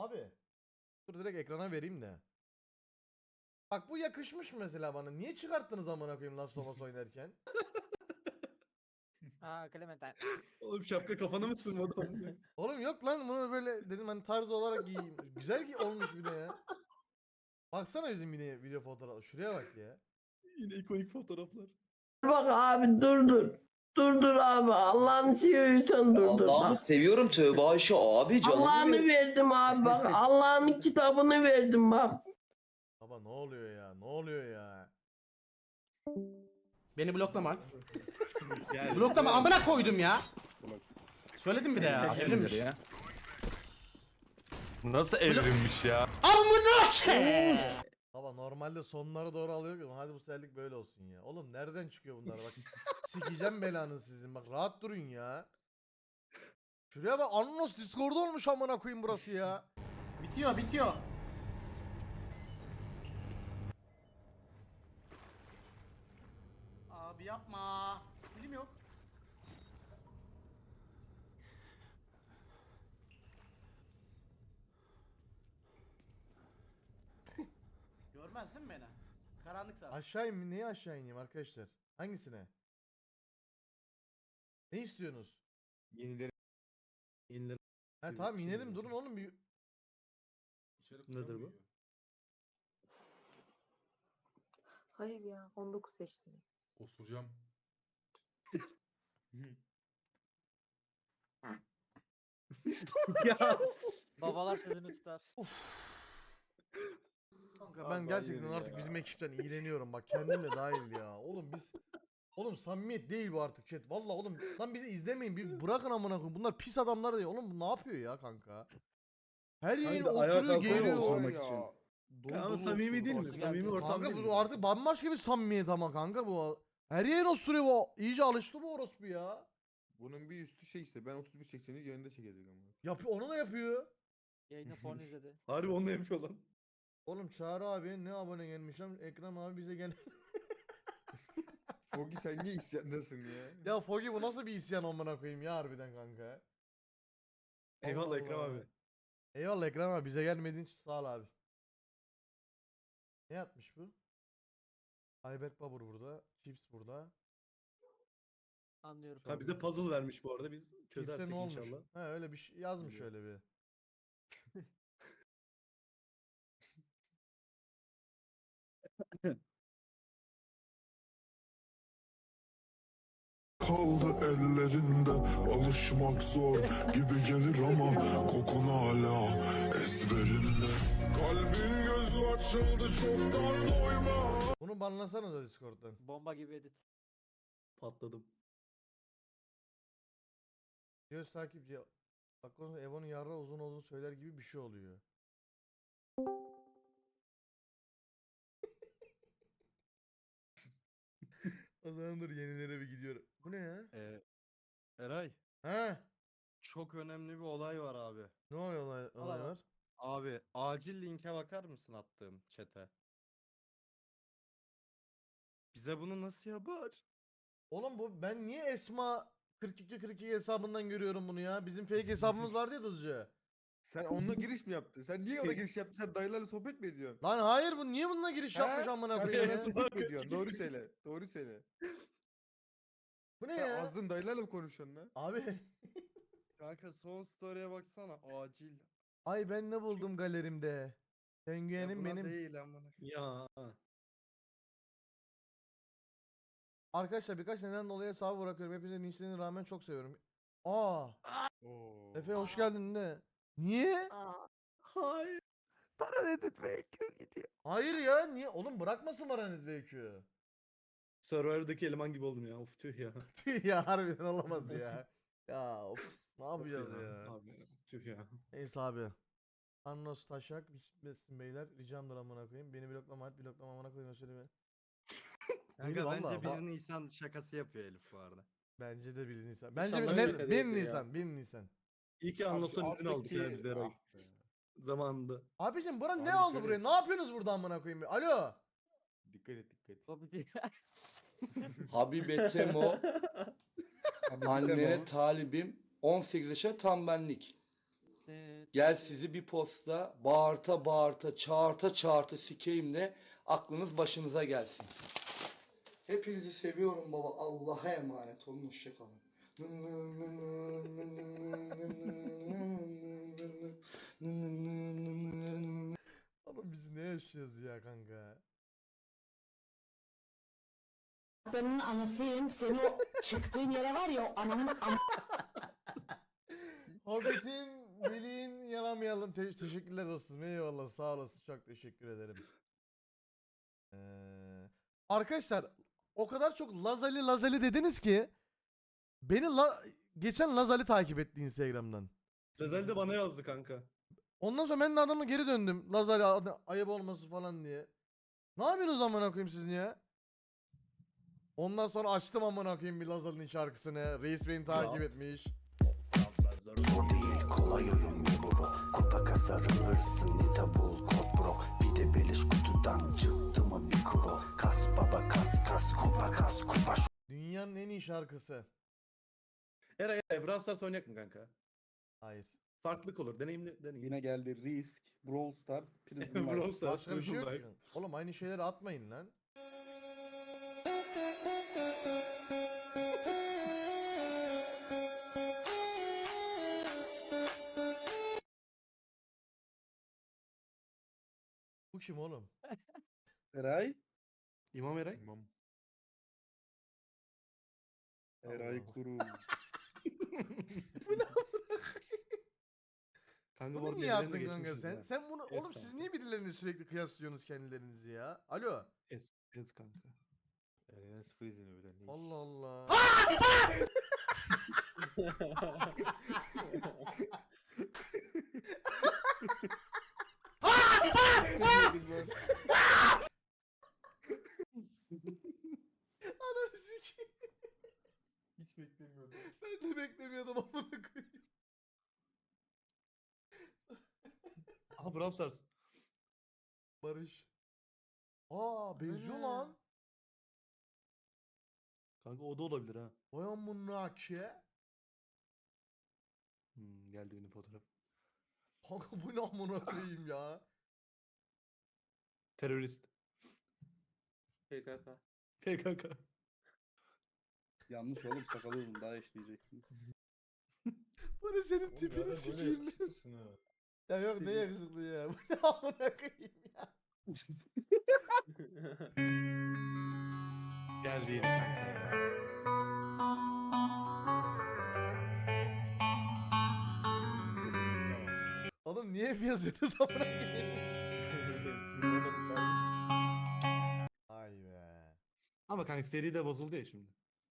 Abi. Dur direkt ekrana vereyim de. Bak bu yakışmış mesela bana. Niye çıkarttınız amına koyayım Last of Us oynarken? Aa Clementine. Oğlum şapka kafana mı sığmadı? Oğlum yok lan bunu böyle dedim hani tarz olarak giyeyim. Güzel ki olmuş bir de ya. Baksana bizim yine video fotoğrafı. Şuraya bak ya. Yine ikonik fotoğraflar. Bak abi dur dur. Dur dur abi. Allah'ını seviyorsan dur dur. Allah'ımı Bak. seviyorum tövbe Ayşe abi canım. Allah'ını benim. verdim abi bak. Allah'ın kitabını verdim bak. Baba ne oluyor ya? Ne oluyor ya? Beni bloklama. Bloklama amına koydum ya. Söyledim bir de ya. Evrimmiş. ya. Nasıl evrilmiş ya? Amına ke. Baba normalde sonları doğru alıyor. Hadi bu seferlik böyle olsun ya. Oğlum nereden çıkıyor bunlar bak. Sikeceğim belanı sizin. Bak rahat durun ya. Şuraya bak Annos Discord olmuş amına koyayım burası ya. Bitiyor bitiyor. Abi yapma. Bilim yok. Değil mi beni? Karanlık zaten. Aşağı in neye aşağı ineyim arkadaşlar? Hangisine? Ne istiyorsunuz? Yenileri. Yenileri. Ha Evet, tamam inelim evet. durun oğlum bir Nedir bu? Hayır ya 19 yaşındayım. Osuracağım. ya. Babalar sözünü tutar. Kanka ben gerçekten artık ya. bizim ekipten iğreniyorum bak kendimle dahil ya. Oğlum biz Oğlum samimiyet değil bu artık chat. Vallahi oğlum lan bizi izlemeyin. Bir bırakın amına koyayım. Bunlar pis adamlar değil. Oğlum bu ne yapıyor ya kanka? Her yayın Kanka ayağa osuruyor kalkıyor geliyor. osurmak için. Dolu dolu samimi değil mi? Samimi ortam Kanka değil bu mi? artık bambaşka bir samimiyet ama kanka bu. Her yayın osuruyor bu. İyice alıştı bu orospu ya. Bunun bir üstü şey işte ben 31 80'i yayında çekecek ama. Yapıyor onu da yapıyor. Yayında porno izledi. Harbi onu da yapıyor lan. Oğlum Çağrı abi ne abone gelmiş lan Ekrem abi bize gel. Fogi sen niye isyandasın ya? ya Fogi bu nasıl bir isyan amına koyayım ya harbiden kanka. Eyvallah Allah Ekrem abi. Eyvallah Ekrem abi bize gelmediğin için sağ ol abi. Ne yapmış bu? Ayberk Babur burada. Chips burada. Anlıyorum. Ha bize puzzle vermiş bu arada biz çözersek ne olmuş? inşallah. Ha öyle bir şey yazmış Biliyorum. öyle bir. Kaldı ellerinde alışmak zor gibi gelir ama kokun hala ezberinde Kalbin gözü açıldı çoktan doyma Bunu banlasanıza Discord'dan. Bomba gibi edit. Patladım. Göz takipçi. Bak sonra Evo'nun yarra uzun olduğunu söyler gibi bir şey oluyor. Dur yenilere bir gidiyorum. Bu ne ya? Ee, Eray, Ha? çok önemli bir olay var abi. Ne oluyor olay, olay var. Abi, acil linke bakar mısın attığım chat'e? Bize bunu nasıl yapar? Oğlum bu ben niye Esma 42 42 hesabından görüyorum bunu ya? Bizim fake hesabımız vardı ya hızlıca. Sen onunla giriş mi yaptın? Sen niye ona giriş yaptın? Sen dayılarla sohbet mi ediyorsun? Lan hayır bu niye bununla giriş yapmış He? amına Sen koyayım ya? sohbet mi ediyorsun? Doğru söyle. Doğru söyle. Bu ne Sen ya? azdın dayılarla mı konuşuyorsun lan? Abi Kanka son story'e baksana, acil. ay ben ne buldum galerimde. Ya Penguenim buna benim. değil amına. Ya. Arkadaşlar birkaç neden dolayı hesabı bırakıyorum. Hepinize linçlerine rağmen çok seviyorum. Aa, Oo. Efe hoş geldin de. Niye? Hayır. Para edit ve gidiyor. Hayır ya niye? Oğlum bırakmasın Maranet VQ. Survivor'daki eleman gibi oldum ya. Of tüh ya. Tüh ya harbiden olamaz ya. ya of, ne yapacağız Of ya? Abi tüh ya. Neyse abi. Annos Taşak bitmesin beyler. Ricamdır amına koyayım. Beni bloklama at bloklama amına koyayım söyleme. Kanka vallahi, bence 1 Nisan şakası yapıyor Elif bu arada. Bence de 1 Nisan. Bence İnşallah ne, öyle 1 değil ya. Nisan, 1 Nisan. İyi ki şu izin aldık ya alttaki- biz Eray. Ah. Zamanında. Abicim bura ne Abi aldı dikkat buraya? et. Ne yapıyorsunuz burada amına koyayım? Alo. Dikkat et dikkat et. Habibe Temo, annene talibim 18 yaşa tam benlik. Gel sizi bir posta bağırta bağırta çağırta çağırta sikeyim de aklınız başınıza gelsin. Hepinizi seviyorum baba. Allah'a emanet olun. Hoşçakalın. Oğlum biz ne yaşıyoruz ya kanka? Ben onun anasıyım. Senin o çıktığın yere var ya o ananın am- Hobbit'in deliğin yalamayalım. Te- teşekkürler dostum. Eyvallah sağ olasın. Çok teşekkür ederim. Ee, arkadaşlar o kadar çok Lazali Lazali dediniz ki beni la- geçen Lazali takip etti Instagram'dan. Lazel de bana yazdı kanka. Ondan sonra ben de adamla geri döndüm. Lazali adı- ayıp olması falan diye. Ne yapıyorsunuz amına koyayım sizin ya? Ondan sonra açtım amına koyayım bir Lazali'nin şarkısını. Reis beni takip etmiş. Zor değil kolay oyun bir bro Kupa kasarılırsın nita bul kod bro Bir de beliş kutudan çıktı mı bir kuro Kas baba kas kas kupa kas kupa Dünyanın en iyi şarkısı. Eray Eray Brawl Stars oynayak mı kanka? Hayır. Farklılık olur. Deneyimli deneyim. Yine geldi Risk, Brawl Stars, Prison Brawl Life. Stars, Başka bir şey Prison yok Life. ki. Oğlum aynı şeyleri atmayın lan. Bu kim oğlum? Eray. İmam Eray. Eray Allah. Kuru. Kanka bu Bunu niye yaptın kanka sen? Sen bunu Es oğlum siz kanka. niye birilerini sürekli kıyaslıyorsunuz kendilerinizi ya? Alo. Es, es kanka. Allah Allah. Ananı sikeyim. De beklemiyordum amına koyayım. Aha Brawl Stars. Barış. Aa benziyor Ana. lan. Kanka o da olabilir ha. Vay amına ki. Hmm, geldi benim fotoğraf. Kanka bu ne amına koyayım ya. Terörist. PKK. PKK. Yanlış oğlum sakalı uzun daha işleyeceksiniz. Bana senin tipini sikeyim. ya yok ne yakışıklı ya. Bu ne amına koyayım ya. Geldi yine kanka ya. Oğlum niye hep yazıyorsunuz amına koyayım? Ay be. Ama kanka seri de bozuldu ya şimdi.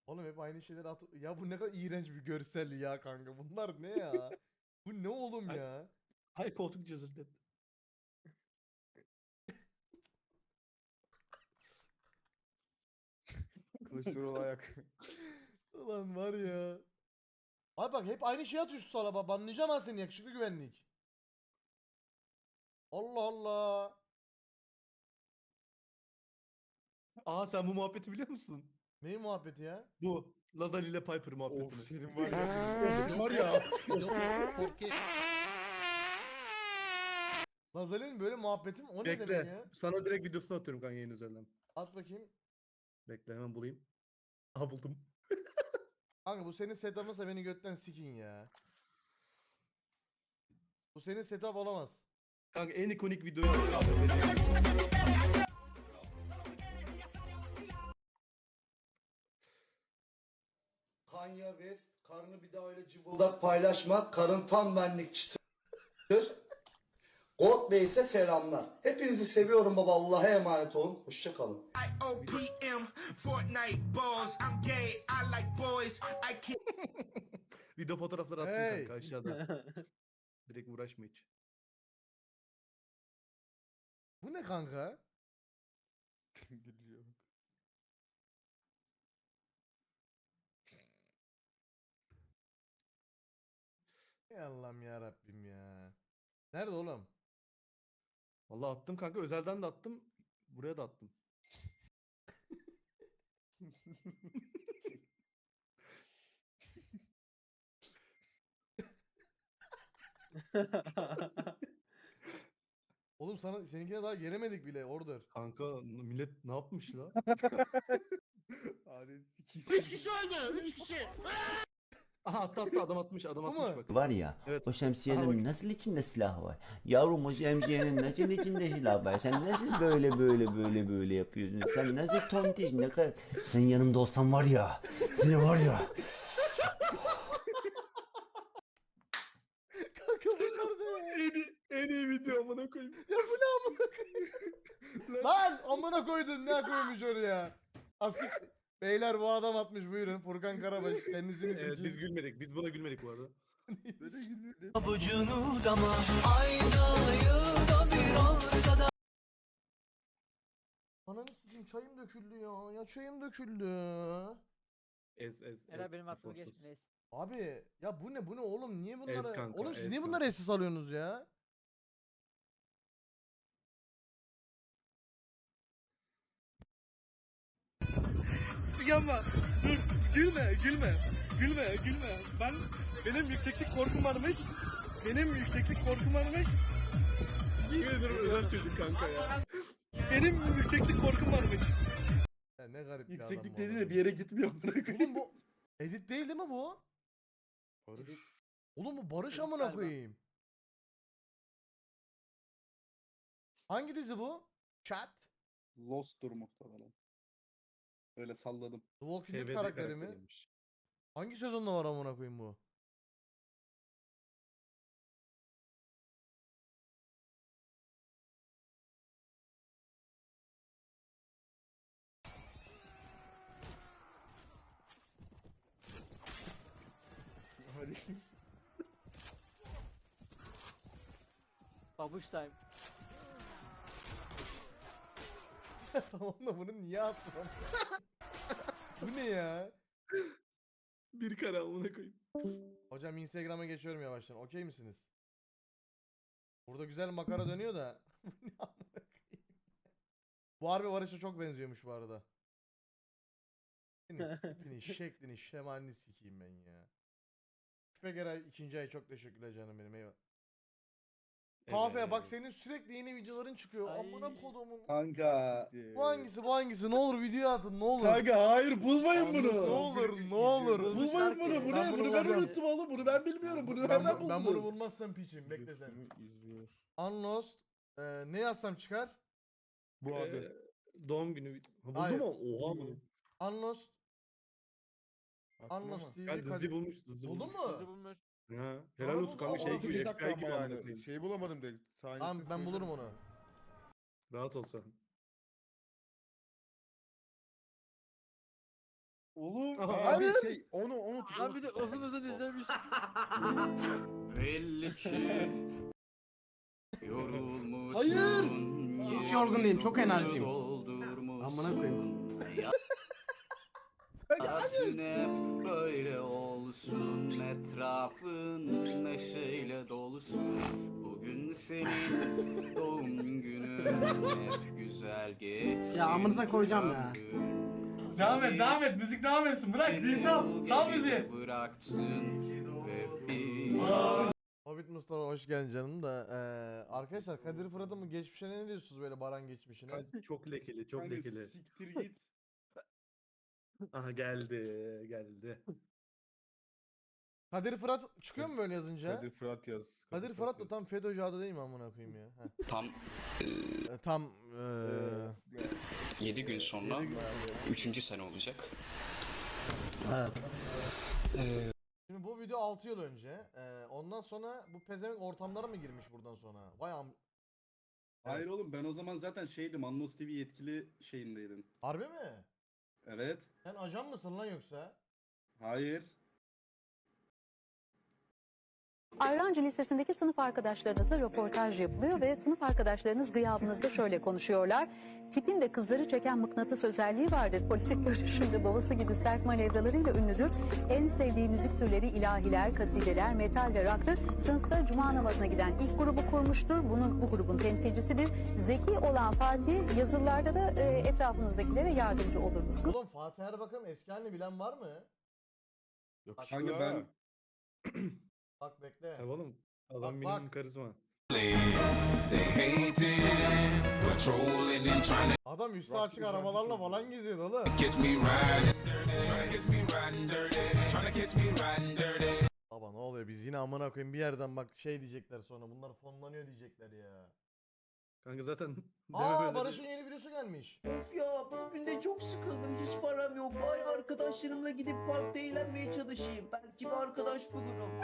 Oğlum hep aynı şeyleri at. Ya bu ne kadar iğrenç bir görsel ya kanka. Bunlar ne ya? bu ne oğlum ya? Ay koltuk cızırdı. Kolesterol ayak. Ulan var ya. Abi bak hep aynı şey atıyor şu sala bak. Banlayacağım ha seni yakışıklı güvenlik. Allah Allah. Aa sen bu muhabbeti biliyor musun? Neyi muhabbeti ya? Bu Lazali ile Piper muhabbetini. senin var ya. Senin var ya. Lazali'nin böyle muhabbeti mi? O ne demek Bekle. ya? Sana direkt videosunu atıyorum kanka yayın üzerinden. At bakayım. Bekle hemen bulayım. Aha buldum. Kanka bu senin setup'ınsa beni götten sikin ya. Bu senin setup olamaz. Kanka en ikonik videoyu Kanye West karnı bir daha öyle cıbıldak paylaşma. Karın tam benlik çıtır. God Bey ise selamlar. Hepinizi seviyorum baba. Allah'a emanet olun. Hoşçakalın. Video fotoğrafları attım Hey. kanka aşağıda. Direkt uğraşma hiç. Bu ne kanka? Allah'ım ya Rabbim ya. Nerede oğlum? Vallahi attım kanka özelden de attım. Buraya da attım. Oğlum sana seninkine daha gelemedik bile order. Kanka millet ne yapmış la? Hadi sikeyim. 3 kişi öldü. 3 kişi. Aha attı attı adam atmış adam Bu atmış mu? bak. Var ya Evet. o Aha şemsiyenin bak. nasıl içinde silah var? Yavrum o şemsiyenin nasıl içinde silah var? Sen nasıl böyle böyle böyle böyle yapıyorsun? Sen nasıl tontiş ne kadar... Sen yanımda olsan var ya. Seni var ya. Kanka bunlar da ya. En iyi, en iyi video amına koyayım. Ya bu ne amına koyayım? Lan amına koydun ne koymuş oraya? Asık. Beyler bu adam atmış buyurun. Furkan Karabaş kendisini Evet biz sikeyim. gülmedik. Biz buna gülmedik bu arada. Ananı sikeyim çayım döküldü ya. Ya çayım döküldü. Ez ez. Ez, benim aklıma neyse. Abi ya bu ne bu ne oğlum niye bunları kanka, oğlum siz ez niye kanka. bunları esas alıyorsunuz ya? Yapma. Dur. Gülme, gülme. Gülme, gülme. Ben benim yükseklik korkum varmış. Benim yükseklik korkum varmış. Yemin ederim özel çocuk kanka ya. Benim yükseklik korkum varmış. Ya ne garip Yükseklik adam de bir yere gitmiyor amına ya. koyayım. Oğlum bu edit değil değil mi bu? Barış. Oğlum bu Barış amına koyayım. Hangi dizi bu? Chat. Lost'tur muhtemelen. Öyle salladım. The Walking Dead TV'de karakteri mi? karakteriymiş. Hangi sezonda var amına koyayım bu? Hadi. Babuş time. tamam da bunu niye attın? Bu ne ya? Bir kare amına koyayım. Hocam Instagram'a geçiyorum yavaştan. Okey misiniz? Burada güzel makara dönüyor da. Bu ne amına koyayım? Bu harbi Barış'a çok benziyormuş bu arada. Senin tipini, şeklini, şemalini sikeyim ben ya. Şüphegeray ikinci ay çok teşekkürler canım benim eyvallah. Kahve bak senin sürekli yeni videoların çıkıyor. Ay. Amına kodumun. Kanka. Bu hangisi bu hangisi? Ne olur video atın ne olur. Kanka hayır bulmayın bunu. Ne olur ne olur. Bulmayın bunu. Bu Ben ne? bunu Bunu ben unuttum oğlum. Bunu ben bilmiyorum. Bunu Ben, nereden bu- ben bunu buldunuz? bulmazsam piçim. Bekle sen. Unlost. Ee, ne yazsam çıkar? Bu Ee, doğum günü. Ha, buldu Hayır. mu? Oha mı? Unlost. Unlost TV. Ben dizi bulmuş. Dizi Buldun mu? bulmuş. Ha, helal olsun kanka şey gibi bir dakika FBI gibi ama amına yani. koyayım. Şeyi bulamadım değil. Sahnesini Tamam ben söylesene. bulurum onu. Rahat ol sen. Oğlum Aha, abi abi şey onu onu tut. Lan bir de uzun uzun izlemiş. Belli ki yorulmuşsun. Hayır. Hiç yorgun değilim, çok enerjiyim. Amına koyayım. Yazın hep böyle olsun Etrafın neşeyle dolusun Bugün senin doğum günün Hep güzel geçsin Ya amınıza koyacağım ya. ömrün. Devam et devam et müzik devam etsin bırak zil sal sal müziği. Bıraktın ve bir Hobbit Mustafa hoş geldin canım da. Ee, arkadaşlar Kadir Fırat'ın mı geçmişine ne diyorsunuz böyle Baran geçmişine? Kanka çok lekeli, çok Kanka lekeli. Siktir git. Aha geldi, geldi. Kadir Fırat çıkıyor mu böyle yazınca? Kadir Fırat yaz. Kadir Fırat da tam FETÖ'cü adı değil mi amına koyayım ya? Heh. Tam Ee, tam ee, 7 gün sonra 3. sene olacak Şimdi bu video 6 yıl önce. Ondan sonra bu pezevenk ortamlara mı girmiş buradan sonra? Vay am... Hayır oğlum ben o zaman zaten şeydim Annos TV yetkili şeyindeydim. Harbi mi? Evet. Sen ajan mısın lan yoksa? Hayır. Ayrancı Lisesi'ndeki sınıf arkadaşlarınızla röportaj yapılıyor ve sınıf arkadaşlarınız gıyabınızda şöyle konuşuyorlar. Tipin de kızları çeken mıknatıs özelliği vardır. Politik görüşünde babası gibi sert manevralarıyla ünlüdür. En sevdiği müzik türleri ilahiler, kasideler, metal ve rock'tır. Sınıfta cuma namazına giden ilk grubu kurmuştur. Bunun bu grubun temsilcisidir. Zeki olan Fatih yazılarda da e, etrafınızdakilere yardımcı olur musunuz? Oğlum Fatih Erbakan eski halini bilen var mı? Yok Bak, Kanka ben Bak bekle. Tabii oğlum. Adam Bak, minimum bak. karizma. Adam üstü Rock açık arabalarla falan geziyor oğlum. Baba ne oluyor biz yine amına koyayım bir yerden bak şey diyecekler sonra bunlar fonlanıyor diyecekler ya. Kanka zaten Aa Barış'ın yeni videosu gelmiş. Of ya bugün de çok sıkıldım hiç param yok bari arkadaşlarımla gidip parkta eğlenmeye çalışayım belki bir arkadaş bulurum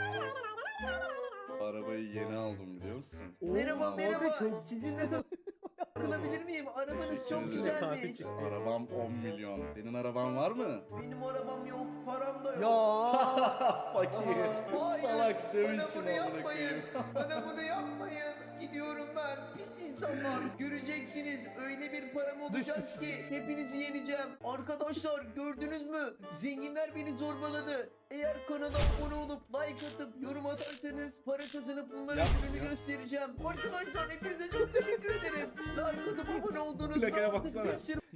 Arabayı yeni aldım biliyor musun? Merhaba Oo, merhaba sizinle de takılabilir miyim arabanız çok Teşekkür ederim. güzelmiş Arabam 10 milyon. Senin araban var mı? benim arabam yok param da yok Ya. Fakir. Hayır, Salak demişsin Bana bunu amına yapmayın. koyayım. Bana bunu yapmayın. Gidiyorum ben. Pis insanlar. Göreceksiniz. Öyle bir param olacak ki hepinizi yeneceğim. Arkadaşlar gördünüz mü? Zenginler beni zorbaladı. Eğer kanala abone olup like atıp yorum atarsanız para kazanıp bunlara Yap, gününü göstereceğim. Arkadaşlar hepinize çok teşekkür ederim. Like atıp abone olduğunuzda Plakaya baksana.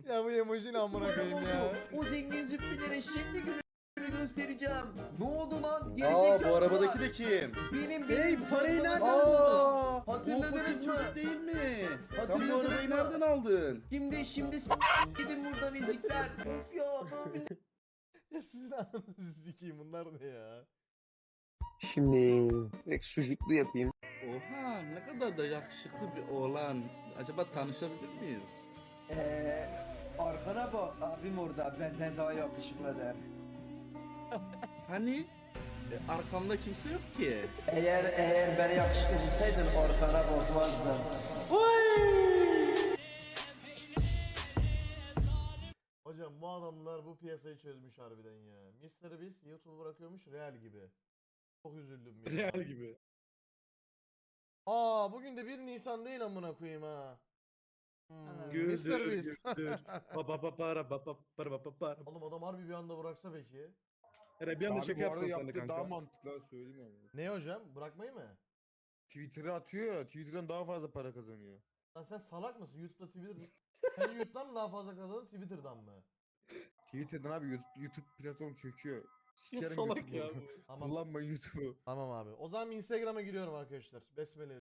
Ya bu emoji ne amına koyayım ya. O zengin züppilere şimdi gününü göstereceğim. Ne oldu lan? Aa bu arabadaki de kim? Benim benim Hey parayı nereden buldun? Bu hatırladınız mı? çocuk değil mi? Sen bu Hatırladınız arabayı mı? nereden aldın? Şimdi şimdi s- gidin buradan ezikler. Of ya. Ya sizin ananızı sikeyim bunlar ne ya? Şimdi direkt sucuklu yapayım. Oha ne kadar da yakışıklı bir oğlan. Acaba tanışabilir miyiz? Eee arkana bak abim orada benden daha yakışıklı der. Hani? E, arkamda kimse yok ki. Eğer eğer beni yakışıklı bulsaydın arkana bakmazdın. Hocam bu adamlar bu piyasayı çözmüş harbiden ya. Mr. Beast YouTube bırakıyormuş Real gibi. Çok üzüldüm ya. Real gibi. Aa bugün de 1 Nisan değil amına koyayım ha. Hmm, Güldür Mr. Beast. güldür. Pa para pa pa para pa pa para. Oğlum adam harbi bir anda bıraksa peki. Hele bir anda şaka yapsan sen de kanka. mantıklı söyleyeyim ya. Ne hocam? Bırakmayı mı? Twitter'a atıyor ya Twitter'dan daha fazla para kazanıyor. Lan sen salak mısın? YouTube'da Twitter... sen YouTube'dan mı daha fazla kazandın Twitter'dan mı? Twitter'dan abi YouTube, YouTube platform çöküyor. Sikerim salak YouTube'u. ya Tamam. Kullanma YouTube'u. Tamam abi. O zaman Instagram'a giriyorum arkadaşlar. Besmele